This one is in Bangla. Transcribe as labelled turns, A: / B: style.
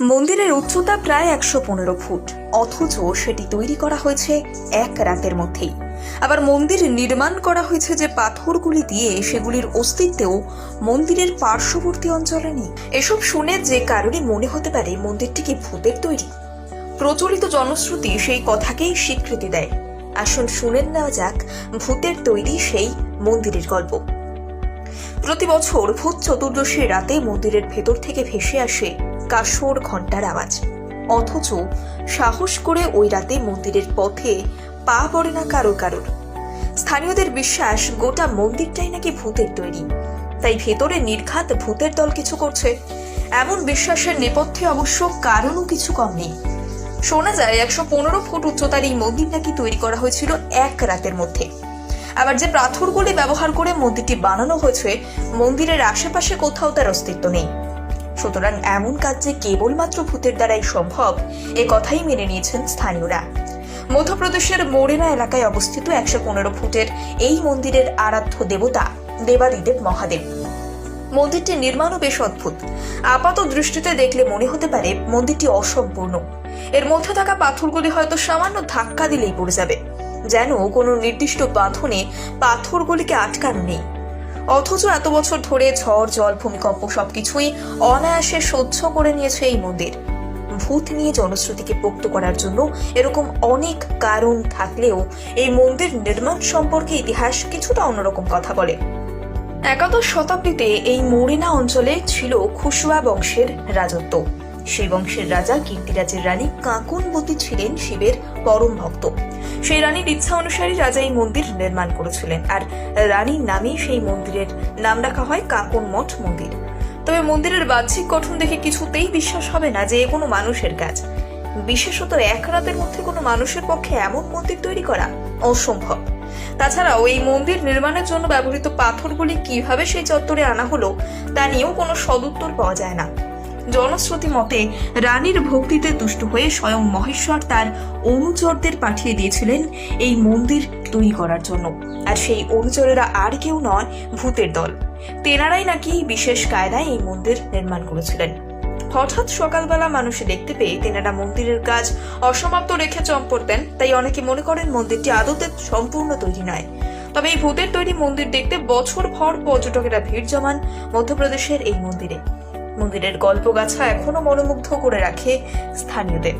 A: মন্দিরের উচ্চতা প্রায় একশো পনেরো ফুট। অথচ সেটি তৈরি করা হয়েছে এক রাতের মধ্যেই। আবার মন্দির নির্মাণ করা হয়েছে যে পাথরগুলি দিয়ে সেগুলির অস্তিত্বেও মন্দিরের পার্শ্ববর্তী অঞ্চলে নেই। এসব শুনে যে কারণে মনে হতে পারে মন্দিরটি কি ভূতের তৈরি। প্রচলিত জনশ্রুতি সেই কথাকেই স্বীকৃতি দেয়। আসুন শুনে নেওয়া যাক ভূতের তৈরি সেই মন্দিরের গল্প। প্রতি বছর ভূত চতুর্দশীর রাতে মন্দিরের ভেতর থেকে ভেসে আসে কাসর ঘণ্টার আওয়াজ। অথচ সাহস করে ওই রাতে মন্দিরের পথে পা পড়ে না কারও কারোর। স্থানীয়দের বিশ্বাস, গোটা মন্দিরটাই নাকি ভূতের তৈরি। তাই ভেতরে নির্ঘাত ভূতের দল কিছু করছে। এমন বিশ্বাসের নেপথ্যে অবশ্য কারণও কিছু কম নেই। শোনা যায়, একশো পনেরো ফুট উচ্চতার এই মন্দির নাকি তৈরি করা হয়েছিল এক রাতের মধ্যে। আবার যে পাথরগুলি ব্যবহার করে মন্দিরটি বানানো হয়েছে, মন্দিরের আশেপাশে কোথাও তার অস্তিত্ব নেই। সুতরাং এমন কাজ যে কেবলমাত্র ভূতের দ্বারাই সম্ভব, এ কথাই মেনে নিয়েছেন স্থানীয়রা। মধ্যপ্রদেশের মোরেনা এলাকায় অবস্থিত একশো পনেরো ফুটের এই মন্দিরের আরাধ্য দেবতা, দেবাদিদেব মহাদেব। মন্দিরটির নির্মাণও বেশ অদ্ভুত। আপাত দৃষ্টিতে দেখলে মনে হতে পারে মন্দিরটি অসম্পূর্ণ। এর মধ্যে থাকা পাথরগুলি হয়তো সামান্য ধাক্কা দিলেই পড়ে যাবে। যেন কোনো নির্দিষ্ট বাঁধনে পাথরগুলিকে আটকানো নেই। অথচ এত বছর ধরে ঝড়, জল, ভূমিকম্প সবকিছুই অনায়াসে সহ্য করে নিয়েছে এই মন্দির। ভূত নিয়ে জনশ্রুতিকে পোক্ত করার জন্য এরকম অনেক কারণ থাকলেও এই মন্দির নির্মাণ সম্পর্কে ইতিহাস কিছুটা অন্যরকম কথা বলে। একাদশ শতাব্দীতে এই মরিনা অঞ্চলে ছিল খুশুয়া বংশের রাজত্ব। সেই বংশের রাজা কীর্তিরাজের রানী কাকুনবতী ছিলেন শিবের পরম ভক্ত। সেই রানীর ইচ্ছা অনুসারে রাজা এই মন্দির নির্মাণ করেছিলেন। আর রানীর নামেই সেই মন্দিরের নাম রাখা হয় কাকন মঠ মন্দির। তবে মন্দিরের বাহ্যিক গঠন দেখে কিছুতেই বিশ্বাস হবে না যে কোনো মানুষের কাজ। বিশেষত এক রাতের মধ্যে কোনো মানুষের পক্ষে এমন মন্দির তৈরি করা অসম্ভব। তাছাড়াও এই মন্দির নির্মাণের জন্য ব্যবহৃত পাথরগুলি কীভাবে সেই চত্বরে আনা হলো, তা নিয়েও কোনো সদুত্তর পাওয়া যায় না। জনশ্রুতি মতে, রানীর ভক্তিতে তুষ্ট হয়ে স্বয়ং মহেশ্বর তার অনুচরদের পাঠিয়ে দিয়েছিলেন এই মন্দির তৈরি করার জন্য। আর সেই অনুচরেরা আর কেউ নয়, ভূতের দল। তেনারাই নাকি বিশেষ কায়দায় এই মন্দির নির্মাণ করেছিলেন। হঠাৎ সকালবেলা মানুষে দেখতে পেয়ে তেনারা মন্দিরের কাজ অসমাপ্ত রেখে চম্পট দেন। তাই অনেকে মনে করেন মন্দিরটি আদতে সম্পূর্ণ তৈরি নয়। তবে এই ভূতের তৈরি মন্দির দেখতে বছর ভর পর্যটকেরা ভিড় জমান মধ্যপ্রদেশের এই মন্দিরে। মন্দিরের গল্পগাছা এখনও মনোমুগ্ধ করে রাখে স্থানীয়দের।